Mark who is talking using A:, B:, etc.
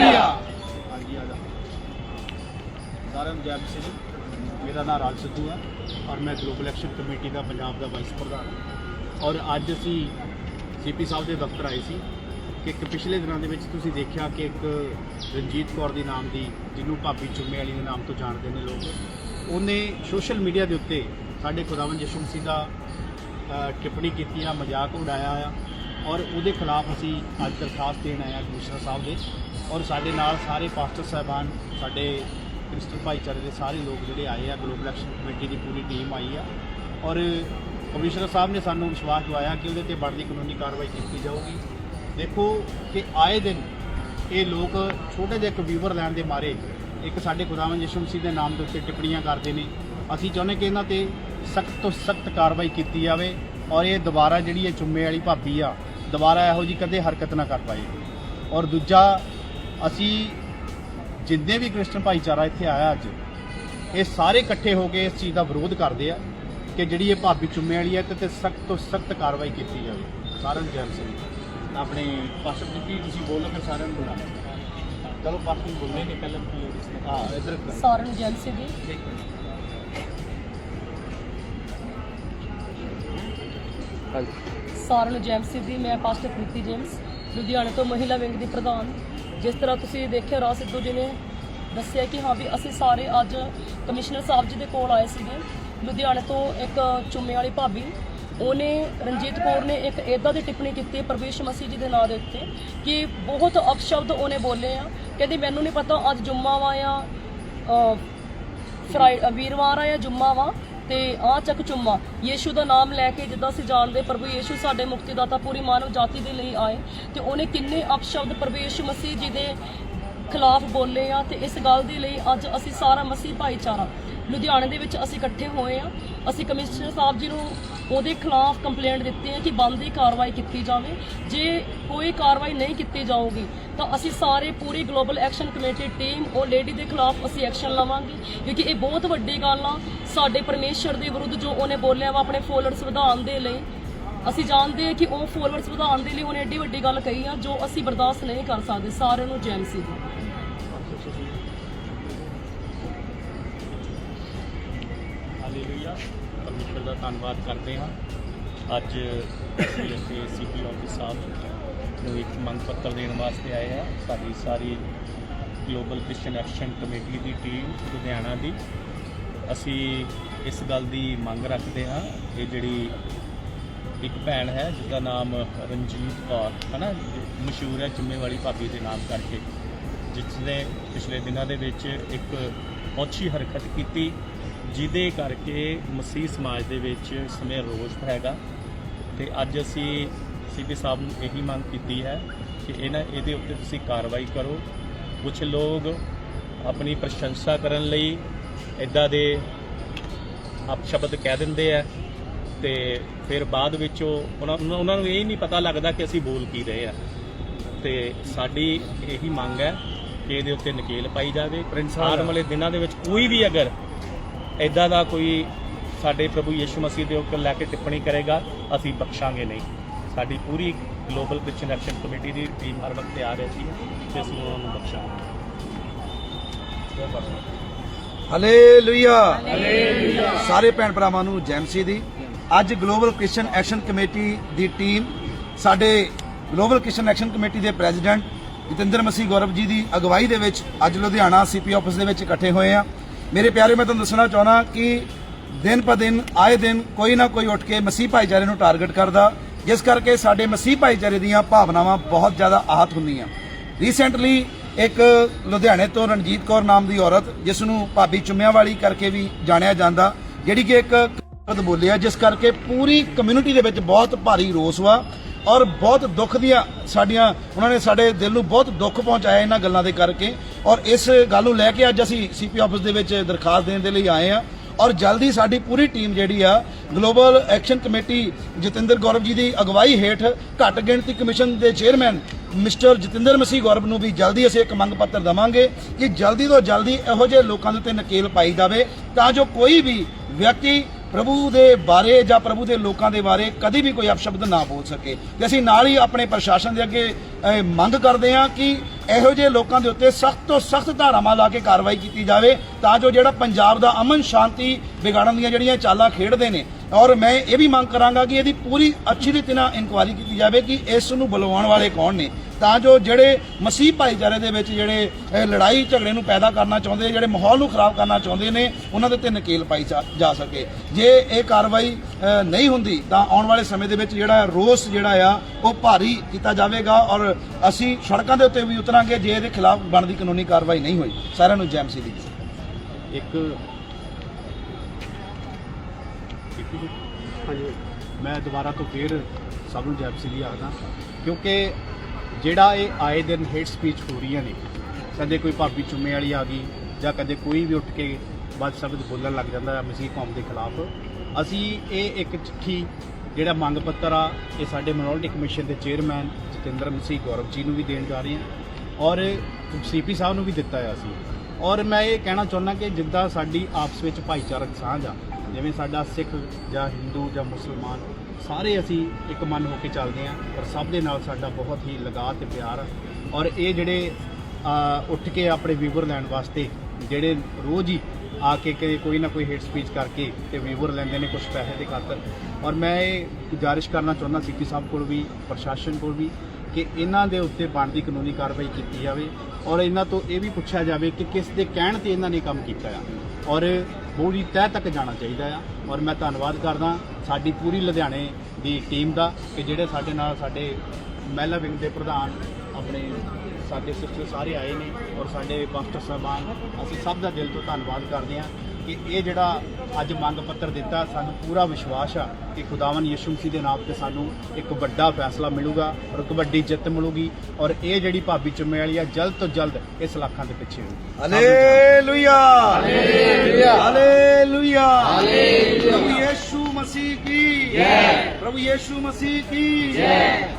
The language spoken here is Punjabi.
A: ਆ ਜਾ ਸਾਰਿਆਂ ਨੂੰ ਜੈ ਮਸੀਹ ਮੇਰਾ ਨਾਮ ਰਾਜ ਸਿੱਧੂ ਹੈ ਔਰ ਮੈਂ ਗਲੋਬਲ ਐਕਸ਼ਨ ਕਮੇਟੀ ਦਾ ਪੰਜਾਬ ਦਾ ਵਾਈਸ ਪ੍ਰਧਾਨ ਹਾਂ। ਔਰ ਅੱਜ ਅਸੀਂ ਸੀਪੀ ਸਾਹਿਬ ਦੇ ਦਫ਼ਤਰ ਆਏ ਸੀ ਕਿ ਇੱਕ ਪਿਛਲੇ ਦਿਨਾਂ ਦੇ ਵਿੱਚ ਤੁਸੀਂ ਦੇਖਿਆ ਕਿ ਇੱਕ ਰਣਜੀਤ ਕੌਰ ਦੀ ਨਾਮ ਦੀ ਜਿਹਨੂੰ ਭਾਬੀ ਚੁੰਮੇ ਵਾਲੀ ਦੇ ਨਾਮ ਤੋਂ ਜਾਣਦੇ ਨੇ ਲੋਕ ਉਹਨੇ ਸੋਸ਼ਲ ਮੀਡੀਆ ਦੇ ਉੱਤੇ ਸਾਡੇ ਖੁਦਾਵੰਦ ਯਿਸੂ ਮਸੀਹ ਦਾ ਟਿੱਪਣੀ ਕੀਤੀ ਆ, ਮਜ਼ਾਕ ਉਡਾਇਆ ਆ ਔਰ ਉਹਦੇ ਖਿਲਾਫ ਅਸੀਂ ਅੱਜ ਦਰਖਾਸਤ ਦੇਣ ਆਏ ਆ ਕਮਿਸ਼ਨਰ ਸਾਹਿਬ ਦੇ ਔਰ ਸਾਡੇ ਨਾਲ ਸਾਰੇ ਪਾਸਟਰ ਸਾਹਿਬਾਨ, ਸਾਡੇ ਕ੍ਰਿਸਚਨ ਭਾਈਚਾਰੇ ਦੇ ਸਾਰੇ ਲੋਕ ਜਿਹੜੇ ਆਏ ਆ, ਗਲੋਬਲ ਐਕਸ਼ਨ ਕਮੇਟੀ ਦੀ ਪੂਰੀ ਟੀਮ ਆਈ ਆ ਔਰ ਕਮਿਸ਼ਨਰ ਸਾਹਿਬ ਨੇ ਸਾਨੂੰ ਵਿਸ਼ਵਾਸ ਦਿਵਾਇਆ ਕਿ ਉਹਦੇ ਤੇ ਬਣਦੀ ਕਾਨੂੰਨੀ ਕਾਰਵਾਈ ਕੀਤੀ ਜਾਊਗੀ। ਦੇਖੋ ਕਿ ਆਏ ਦਿਨ ਇਹ ਲੋਕ ਛੋਟੇ ਜਿਹੇ ਇੱਕ ਵੀਵਰ ਲੈਣ ਦੇ ਮਾਰੇ। ਇੱਕ ਸਾਡੇ ਖੁਦਾਵੰਦ ਯਿਸੂ ਮਸੀਹ ਦੇ ਨਾਮ ਦੇ ਉੱਤੇ ਟਿੱਪਣੀਆਂ ਕਰਦੇ ਨੇ। ਅਸੀਂ ਚਾਹੁੰਦੇ ਕਿ ਇਹਨਾਂ ਤੇ ਸਖਤ ਤੋਂ ਸਖਤ ਕਾਰਵਾਈ ਕੀਤੀ ਜਾਵੇ ਔਰ ਇਹ ਦੁਬਾਰਾ ਜਿਹੜੀ ਇਹ ਚੁੰਮੇ ਵਾਲੀ ਭਾਬੀ ਆ ਦੁਬਾਰਾ ਇਹੋ ਜੀ ਕਦੇ ਹਰਕਤ ਨਾ ਕਰ ਪਾਏ। ਔਰ ਦੂਜਾ ਅਸੀਂ ਜਿੰਨੇ ਵੀ ਕ੍ਰਿਸਚਨ ਭਾਈਚਾਰਾ ਇੱਥੇ ਆਇਆ ਅੱਜ ਇਹ ਸਾਰੇ ਇਕੱਠੇ ਹੋ ਕੇ ਇਸ ਚੀਜ਼ ਦਾ ਵਿਰੋਧ ਕਰਦੇ ਆ ਕਿ ਜਿਹੜੀ ਇਹ ਭਾਬੀ ਚੁੰਮੇ ਵਾਲੀ ਹੈ ਤੇ ਸਖਤ ਤੋਂ ਸਖਤ ਕਾਰਵਾਈ ਕੀਤੀ ਜਾਵੇ। ਸਾਰਿਆਂ ਨੂੰ ਜੈ ਸਿੰਘ ਆਪਣੇ ਪਾਸਟਰ ਜੀ ਤੁਸੀਂ ਬੋਲੋ ਫਿਰ ਸਾਰਿਆਂ ਨੂੰ ਬੁਲਾ ਚਲੋ ਪਾਸਟਰ ਬੋਲਣੇ ਨੇ ਪਹਿਲਾਂ ਹਾਂ ਇਧਰ
B: ਸਾਰਿਆਂ ਨੂੰ ਜੈ। ਮਸੀਹ ਦੀ ਸਾਰਿਆਂ ਨੂੰ ਜੈ ਮਸੀਹ ਦੀ, ਮੈਂ ਪਾਸਟਰ ਪ੍ਰੀਤੀ ਜੇਮਸ, ਲੁਧਿਆਣੇ ਤੋਂ ਮਹਿਲਾ ਵਿੰਗ ਦੀ ਪ੍ਰਧਾਨ। ਜਿਸ ਤਰ੍ਹਾਂ ਤੁਸੀਂ ਦੇਖਿਆ, ਰਾਜ ਸਿੱਧੂ ਜੀ ਨੇ ਦੱਸਿਆ ਕਿ ਹਾਂ ਵੀ ਅਸੀਂ ਸਾਰੇ ਅੱਜ ਕਮਿਸ਼ਨਰ ਸਾਹਿਬ ਜੀ ਦੇ ਕੋਲ ਆਏ ਸੀਗੇ। ਲੁਧਿਆਣੇ ਤੋਂ ਇੱਕ ਚੁੰਮੇ ਵਾਲੀ ਭਾਬੀ, ਉਹਨੇ ਰਣਜੀਤ ਕੌਰ ਨੇ ਇੱਕ ਇਦਾਂ ਦੀ ਟਿੱਪਣੀ ਕੀਤੀ, ਪ੍ਰਵੇਸ਼ ਮਸੀਹ ਜੀ ਦੇ ਨਾਂ ਦੇ ਉੱਤੇ, ਕਿ ਬਹੁਤ ਅਪਸ਼ਬਦ ਉਹਨੇ ਬੋਲੇ ਆ। ਕਹਿੰਦੀ, ਮੈਨੂੰ ਨਹੀਂ ਪਤਾ ਅੱਜ ਜੁੰਮਾ ਵਾ ਆ ਫਰਾਈ ਵੀਰਵਾਰ ਆ ਜਾਂ ਜੁੰਮਾ ਵਾ। ਤੇ ਆ ਚੱਕ ਚੁੰਮਾ। ਯੀਸ਼ੂ ਦਾ ਨਾਮ ਲੈ ਕੇ ਜਿੱਦਾਂ ਅਸੀਂ ਜਾਣਦੇ, ਪ੍ਰਭੂ ਯੀਸ਼ੂ ਸਾਡੇ ਮੁਕਤੀਦਾਤਾ ਪੂਰੀ ਮਾਨਵ ਜਾਤੀ ਦੇ ਲਈ ਆਏ ਤੇ ਉਹਨੇ ਕਿੰਨੇ ਅਪਸ਼ਬਦ ਪ੍ਰਭੂ ਯੀਸ਼ੂ ਮਸੀਹ ਜੀ ਦੇ ਖਿਲਾਫ ਬੋਲੇ ਆ ਤੇ ਇਸ ਗੱਲ ਦੇ ਲਈ ਅੱਜ ਅਸੀਂ ਸਾਰਾ ਮਸੀਹ ਭਾਈਚਾਰਾ ਲੁਧਿਆਣੇ ਦੇ ਵਿੱਚ ਅਸੀਂ ਇਕੱਠੇ ਹੋਏ ਆ ਅਸੀਂ ਕਮਿਸ਼ਨਰ ਸਾਹਿਬ ਜੀ ਨੂੰ ਉਹਦੇ ਖਿਲਾਫ ਕੰਪਲੇਂਟ ਦਿੱਤੀ ਹੈ ਕਿ ਬੰਦ ਬੰਦੀ ਕਾਰਵਾਈ ਕੀਤੀ ਜਾਵੇ। ਜੇ ਕੋਈ ਕਾਰਵਾਈ ਨਹੀਂ ਕੀਤੀ ਜਾਊਗੀ, ਤਾਂ ਅਸੀਂ ਸਾਰੇ ਪੂਰੀ ਗਲੋਬਲ ਐਕਸ਼ਨ ਕਮੇਟੀ ਟੀਮ ਉਹ ਲੇਡੀ ਦੇ ਖਿਲਾਫ ਅਸੀਂ ਐਕਸ਼ਨ ਲਵਾਂਗੇ। ਕਿਉਂਕਿ ਇਹ ਬਹੁਤ ਵੱਡੀ ਗੱਲ ਆ, ਸਾਡੇ ਪਰਮੇਸ਼ਰ ਦੇ ਵਿਰੁੱਧ ਜੋ ਉਹਨੇ ਬੋਲਿਆ ਵਾ ਆਪਣੇ ਫੋਲੋਅਰਸ ਵਧਾਉਣ ਦੇ ਲਈ। ਅਸੀਂ ਜਾਣਦੇ ਹਾਂ ਕਿ ਉਹ ਫੋਲੋਅਰਸ ਵਧਾਉਣ ਦੇ ਲਈ ਉਹਨੇ ਐਡੀ ਵੱਡੀ ਗੱਲ ਕਹੀ ਆ, ਜੋ ਅਸੀਂ ਬਰਦਾਸ਼ਤ ਨਹੀਂ ਕਰ ਸਕਦੇ। ਸਾਰਿਆਂ ਨੂੰ ਜੈਮਸੀ
C: ਹਾਲੇਲੂਇਆ ਦਾ ਧੰਨਵਾਦ ਕਰਦੇ ਹਾਂ। ਅੱਜ ਅਸੀਂ ਇੱਥੇ ਸੀਪੀ ਆਫਿਸ ਸਾਹਿਬ ਨੂੰ ਇੱਕ ਮੰਗ ਪੱਤਰ ਦੇਣ ਵਾਸਤੇ ਆਏ ਆ ਸਾਡੀ ਸਾਰੀ ਗਲੋਬਲ ਕ੍ਰਿਸਚੀਅਨ ਐਕਸ਼ਨ ਕਮੇਟੀ ਦੀ ਟੀਮ ਲੁਧਿਆਣਾ ਦੀ। ਅਸੀਂ ਇਸ ਗੱਲ ਦੀ ਮੰਗ ਰੱਖਦੇ ਹਾਂ ਇਹ ਜਿਹੜੀ ਇੱਕ ਭੈਣ ਹੈ ਜਿਸ ਦਾ ਨਾਮ ਰਣਜੀਤ ਕੌਰ ਹੈ ਨਾ ਮਸ਼ਹੂਰ ਹੈ ਚੁੰਮੇ ਵਾਲੀ ਭਾਬੀ ਦੇ ਨਾਮ ਕਰਕੇ ਜਿਸ ਨੇ ਪਿਛਲੇ ਦਿਨਾਂ ਦੇ ਵਿੱਚ ਇੱਕ ਔਛੀ ਹਰਕਤ ਕੀਤੀ ਜਿਹਦੇ ਕਰਕੇ ਮਸੀਹ ਸਮਾਜ ਦੇ ਵਿੱਚ ਇਸ ਸਮੇਂ ਰੋਸ ਹੈਗਾ ਤੇ ਅੱਜ ਅਸੀਂ ਸੀਪੀ ਸਾਹਿਬ ਨੂੰ ਇਹੀ ਮੰਗ ਕੀਤੀ ਹੈ ਕਿ ਇਹਨਾਂ ਇਹਦੇ ਉੱਤੇ ਤੁਸੀਂ ਕਾਰਵਾਈ ਕਰੋ। ਕੁਝ ਲੋਕ ਆਪਣੀ ਪ੍ਰਸ਼ੰਸਾ ਕਰਨ ਲਈ ਇਦਾਂ ਦੇ ਆਪ ਸ਼ਬਦ ਕਹਿ ਦਿੰਦੇ ਆ ਤੇ ਫਿਰ ਬਾਅਦ ਵਿੱਚ ਉਹ ਉਹਨਾਂ ਉਹਨਾਂ- ਨੂੰ ਇਹ ਨਹੀਂ ਪਤਾ ਲੱਗਦਾ ਕਿ ਅਸੀਂ ਬੋਲ ਕੀ ਰਹੇ ਆ। ਤੇ ਸਾਡੀ ਇਹੀ ਮੰਗ ਹੈ ਕਿ ਇਹਦੇ ਉੱਤੇ ਨਕੇਲ ਪਾਈ ਜਾਵੇ। ਆਉਣ ਵਾਲੇ ਦਿਨਾਂ ਦੇ ਵਿੱਚ ਕੋਈ ਵੀ ਅਗਰ ਇਦਾਂ ਦਾ ਕੋਈ ਸਾਡੇ ਪ੍ਰਭੂ ਯਿਸੂ ਮਸੀਹ ਦੇ ਉੱਪਰ ਲੈ ਕੇ ਟਿੱਪਣੀ ਕਰੇਗਾ ਅਸੀਂ ਬਖਸ਼ਾਂਗੇ ਨਹੀਂ। ਸਾਡੀ ਪੂਰੀ ਗਲੋਬਲ ਕ੍ਰਿਸਚੀਅਨ ਐਕਸ਼ਨ ਕਮੇਟੀ ਦੀ ਟੀਮ ਹਰ ਵਕਤ ਤਿਆਰ ਰਹਿੰਦੀ ਹੈ ਤੇ ਅਸੀਂ ਉਹਨਾਂ ਨੂੰ ਬਖਸ਼ਾਂਗੇ।
A: ਹਾਲੇਲੂਇਆ ਹਾਲੇਲੂਇਆ ਸਾਰੇ ਭੈਣ ਭਰਾਵਾਂ ਨੂੰ ਜੈਮਸੀ ਦੀ। ਅੱਜ ਗਲੋਬਲ ਕ੍ਰਿਸਚੀਅਨ ਐਕਸ਼ਨ ਕਮੇਟੀ ਦੀ ਟੀਮ ਸਾਡੇ ਗਲੋਬਲ ਕ੍ਰਿਸਚੀਅਨ ਐਕਸ਼ਨ ਕਮੇਟੀ ਦੇ ਪ੍ਰੈਜ਼ੀਡੈਂਟ ਜਤਿੰਦਰ ਮਸੀਹ ਗੌਰਵ ਜੀ ਦੀ ਅਗਵਾਈ ਦੇ ਵਿੱਚ ਅੱਜ ਲੁਧਿਆਣਾ ਸੀਪੀ ਆਫਿਸ ਦੇ ਵਿੱਚ ਇਕੱਠੇ ਹੋਏ ਆ। ਮੇਰੇ ਪਿਆਰੇ, ਮੈਂ ਤੁਹਾਨੂੰ ਦੱਸਣਾ ਚਾਹਣਾ ਕਿ ਦਿਨ ਪ ਦਿਨ, ਆਏ ਦਿਨ ਕੋਈ ਨਾ ਕੋਈ ਉੱਠ ਕੇ ਮਸੀਹ ਭਾਈਚਾਰੇ ਨੂੰ ਟਾਰਗੇਟ ਕਰਦਾ। ਜਿਸ ਕਰਕੇ ਸਾਡੇ ਮਸੀਹ ਭਾਈਚਾਰੇ ਦੀਆਂ ਭਾਵਨਾਵਾਂ ਬਹੁਤ ਜ਼ਿਆਦਾ ਆਹਤ ਹੁੰਦੀਆਂ। ਰੀਸੈਂਟਲੀ ਇੱਕ ਲੁਧਿਆਣੇ ਤੋਂ ਰਣਜੀਤ ਕੌਰ ਨਾਮ ਦੀ ਔਰਤ, ਜਿਸ ਨੂੰ ਭਾਬੀ ਚੁੰਮਿਆਂ ਵਾਲੀ ਕਰਕੇ ਵੀ ਜਾਣਿਆ ਜਾਂਦਾ, ਜਿਹੜੀ ਕਿ ਇੱਕ ਸ਼ਬਦ ਬੋਲਿਆ ਜਿਸ ਕਰਕੇ ਪੂਰੀ ਕਮਿਊਨਿਟੀ ਦੇ ਵਿੱਚ ਬਹੁਤ ਭਾਰੀ ਰੋਸ ਵਾ। ਔਰ ਬਹੁਤ ਦੁੱਖ ਦੀਆਂ ਸਾਡੀਆਂ, ਉਹਨਾਂ ਨੇ ਸਾਡੇ ਦਿਲ ਨੂੰ ਬਹੁਤ ਦੁੱਖ ਪਹੁੰਚਾਇਆ ਇਹਨਾਂ ਗੱਲਾਂ ਦੇ ਕਰਕੇ। ਔਰ ਇਸ ਗੱਲ ਨੂੰ ਲੈ ਕੇ ਅੱਜ ਅਸੀਂ ਸੀਪੀ ਆਫਿਸ ਦੇ ਵਿੱਚ ਦਰਖਾਸਤ ਦੇਣ ਦੇ ਲਈ ਆਏ ਆ ਔਰ ਜਲਦੀ ਸਾਡੀ ਪੂਰੀ ਟੀਮ ਜਿਹੜੀ ਆ global action committee Jatinder Gaurav ji ਦੀ ਅਗਵਾਈ ਹੇਠ ਘੱਟ ਗਿਣਤੀ ਕਮਿਸ਼ਨ ਦੇ ਚੇਅਰਮੈਨ ਮਿਸਟਰ ਜਤਿੰਦਰ ਮਸੀਹ ਗੌਰਵ ਨੂੰ ਵੀ ਜਲਦੀ ਅਸੀਂ ਇੱਕ ਮੰਗ ਪੱਤਰ ਦਵਾਂਗੇ ਕਿ ਜਲਦੀ ਤੋਂ ਜਲਦੀ ਇਹੋ ਜਿਹੇ ਲੋਕਾਂ ਦੇ ਉੱਤੇ ਨਕੇਲ ਪਾਈ ਜਾਵੇ, ਤਾਂ ਜੋ ਕੋਈ ਵੀ ਵਿਅਕਤੀ ਪ੍ਰਭੂ ਦੇ ਬਾਰੇ ਜਾਂ ਪ੍ਰਭੂ ਦੇ ਲੋਕਾਂ ਦੇ ਬਾਰੇ ਕਦੀ ਵੀ ਕੋਈ ਅਪਸ਼ਬਦ ਨਾ ਬੋਲ ਸਕੇ। ਤੇ ਅਸੀਂ ਨਾਲ ਹੀ ਆਪਣੇ ਪ੍ਰਸ਼ਾਸਨ ਦੇ ਅੱਗੇ ਮੰਗ ਕਰਦੇ ਹਾਂ ਕਿ ਇਹੋ ਜਿਹੇ ਲੋਕਾਂ ਦੇ ਉੱਤੇ ਸਖਤ ਤੋਂ ਸਖਤ ਧਾਰਾਵਾਂ ਲਾ ਕੇ ਕਾਰਵਾਈ ਕੀਤੀ ਜਾਵੇ ਤਾਂ ਜੋ ਜਿਹੜਾ ਪੰਜਾਬ ਦਾ ਅਮਨ ਸ਼ਾਂਤੀ ਵਿਗਾੜਨ ਦੀਆਂ ਜਿਹੜੀਆਂ ਚਾਲਾਂ ਖੇਡਦੇ ਨੇ ਔਰ ਮੈਂ ਇਹ ਵੀ ਮੰਗ ਕਰਾਂਗਾ ਕਿ ਇਹਦੀ ਪੂਰੀ ਅੱਛੀ ਰੀਤੀ ਨਾਲ ਇਨਕੁਆਇਰੀ ਕੀਤੀ ਜਾਵੇ ਕਿ ਇਸ ਨੂੰ ਬੁਲਵਾਉਣ ਵਾਲੇ ਕੌਣ ਨੇ। ਤਾਂ ਜੋ ਜਿਹੜੇ ਮਸੀਹ ਭਾਈਚਾਰੇ ਦੇ ਵਿੱਚ ਜਿਹੜੇ ਲੜਾਈ ਝਗੜੇ ਨੂੰ ਪੈਦਾ ਕਰਨਾ ਚਾਹੁੰਦੇ, ਜਿਹੜੇ ਮਾਹੌਲ ਨੂੰ ਖਰਾਬ ਕਰਨਾ ਚਾਹੁੰਦੇ ਨੇ, ਉਹਨਾਂ ਦੇ ਉੱਤੇ ਨਕੇਲ ਪਾਈ ਜਾ- ਸਕੇ। ਜੇ ਇਹ ਕਾਰਵਾਈ ਨਹੀਂ ਹੁੰਦੀ, ਤਾਂ ਆਉਣ ਵਾਲੇ ਸਮੇਂ ਦੇ ਵਿੱਚ ਜਿਹੜਾ ਰੋਸ ਜਿਹੜਾ ਆ, ਉਹ ਭਾਰੀ ਕੀਤਾ ਜਾਵੇਗਾ ਔਰ ਅਸੀਂ ਸੜਕਾਂ ਦੇ ਉੱਤੇ ਵੀ ਉਤਰਾਂਗੇ ਜੇ ਇਹਦੇ ਖਿਲਾਫ ਬਣਦੀ ਕਾਨੂੰਨੀ ਕਾਰਵਾਈ ਨਹੀਂ ਹੋਈ। ਸਾਰਿਆਂ ਨੂੰ ਜੈਮ ਸੀ ਦੀ।
D: ਇੱਕ ਹਾਂਜੀ। ਮੈਂ ਦੁਬਾਰਾ ਤੋਂ ਫੇਰ ਸਭ ਨੂੰ ਜੈ ਸ੍ਰੀ ਆਖਦਾ। ਕਿਉਂਕਿ ਜਿਹੜਾ ਇਹ ਆਏ ਦਿਨ ਹੇਟ ਸਪੀਚ ਹੋ ਰਹੀਆਂ ਨੇ, ਕਦੇ ਕੋਈ ਭਾਬੀ ਚੁੰਮੇ ਵਾਲੀ ਆ ਗਈ ਜਾਂ ਕਦੇ ਕੋਈ ਵੀ ਉੱਠ ਕੇ ਬਦ ਸ਼ਬਦ ਬੋਲਣ ਲੱਗ ਜਾਂਦਾ ਹੈ ਮਸੀਹ ਕੌਮ ਦੇ ਖਿਲਾਫ, ਅਸੀਂ ਇਹ ਇੱਕ ਚਿੱਠੀ ਜਿਹੜਾ ਮੰਗ ਪੱਤਰ ਆ, ਇਹ ਸਾਡੇ ਮਿਨੋਰਟੀ ਕਮਿਸ਼ਨ ਦੇ ਚੇਅਰਮੈਨ ਜਤਿੰਦਰ ਮਸੀਹ ਗੌਰਵ ਜੀ ਨੂੰ ਵੀ ਦੇਣ ਜਾ ਰਹੇ ਹਾਂ ਔਰ ਸੀਪੀ ਸਾਹਿਬ ਨੂੰ ਵੀ ਦਿੱਤਾ ਆ ਸੀ। ਔਰ ਮੈਂ ਇਹ ਕਹਿਣਾ ਚਾਹੁੰਦਾ ਕਿ ਜਿੱਦਾਂ ਸਾਡੀ ਆਪਸ ਵਿੱਚ ਭਾਈਚਾਰਕ ਸਾਂਝ ਆ ਜਿਵੇਂ ਸਾਡਾ ਸਿੱਖ ਜਾਂ ਹਿੰਦੂ ਜਾਂ ਮੁਸਲਮਾਨ ਸਾਰੇ ਅਸੀਂ ਇੱਕ ਮਨ ਹੋ ਕੇ ਚੱਲਦੇ ਹਾਂ ਔਰ ਸਭ ਦੇ ਨਾਲ ਸਾਡਾ ਬਹੁਤ ਹੀ ਲਗਾਅ ਤੇ ਪਿਆਰ ਆ। ਔਰ ਇਹ ਜਿਹੜੇ ਅ, ਉੱਠ ਕੇ ਆਪਣੇ ਵੀਵਰ ਲੈਣ ਵਾਸਤੇ ਜਿਹੜੇ ਰੋਜ਼ ਹੀ ਆ ਕੇ ਕਿ ਕੋਈ ਨਾ ਕੋਈ ਹੇਟ ਸਪੀਚ ਕਰਕੇ ਤੇ ਵੀਵਰ ਲੈਂਦੇ ਨੇ ਕੁਝ ਪੈਸੇ ਦੇ ਖਾਤਰ। ਔਰ ਮੈਂ ਇਹ ਗੁਜ਼ਾਰਿਸ਼ ਕਰਨਾ ਚਾਹੁੰਦਾ ਸੀਪੀ ਸਾਹਿਬ ਕੋਲ ਵੀ ਪ੍ਰਸ਼ਾਸਨ ਕੋਲ ਵੀ ਕਿ ਇਹਨਾਂ ਦੇ ਉੱਤੇ ਬਣਦੀ ਕਾਨੂੰਨੀ ਕਾਰਵਾਈ ਕੀਤੀ ਜਾਵੇ। ਔਰ ਇਹਨਾਂ ਤੋਂ ਇਹ ਵੀ ਪੁੱਛਿਆ ਜਾਵੇ ਕਿ ਕਿਸ ਦੇ ਕਹਿਣ ਤੇ ਇਹਨਾਂ ਨੇ ਕੰਮ ਕੀਤਾ ਆ। ਔਰ ਪੂਰੀ ਤਹਿ ਤੱਕ ਜਾਣਾ ਚਾਹੀਦਾ ਆ। ਔਰ ਮੈਂ ਧੰਨਵਾਦ ਕਰਦਾ ਸਾਡੀ ਪੂਰੀ ਲੁਧਿਆਣੇ ਦੀ ਟੀਮ ਦਾ ਕਿ ਜਿਹੜੇ ਸਾਡੇ ਨਾਲ ਸਾਡੇ ਮਹਿਲਾ ਵਿੰਗ ਦੇ ਪ੍ਰਧਾਨ ਆਪਣੇ ਸਾਡੇ ਸਿਸਟਰ ਸਾਰੇ ਆਏ ਨੇ ਔਰ ਸਾਡੇ ਪਾਸਟਰ ਸਾਹਿਬਾਨ, ਅਸੀਂ ਸਭ ਦਾ ਦਿਲ ਤੋਂ ਧੰਨਵਾਦ ਕਰਦੇ ਹਾਂ ਕਿ ਇਹ ਜਿਹੜਾ ਅੱਜ ਮੰਗ ਪੱਤਰ ਦਿੱਤਾ, ਸਾਨੂੰ ਪੂਰਾ ਵਿਸ਼ਵਾਸ ਆ ਕਿ ਖੁਦਾਵੰ ਯਿਸੂ ਮਸੀਹ ਦੇ ਨਾਮ ਤੇ ਸਾਨੂੰ ਇੱਕ ਵੱਡਾ ਫੈਸਲਾ ਮਿਲੂਗਾ ਔਰ ਇੱਕ ਵੱਡੀ ਜਿੱਤ ਮਿਲੂਗੀ ਔਰ ਇਹ ਜਿਹੜੀ ਭਾਬੀ ਚੁੰਮੇ ਵਾਲੀ ਆ, ਜਲਦ ਤੋਂ ਜਲਦ ਇਸ ਲੱਖਾਂ ਦੇ ਪਿੱਛੇ ਹੋਊਗੀ।
A: ਹਾਲੇਲੂਇਆ ਹਾਲੇਲੂਇਆ ਪ੍ਰਭੂ ਯੀਸ਼ੂ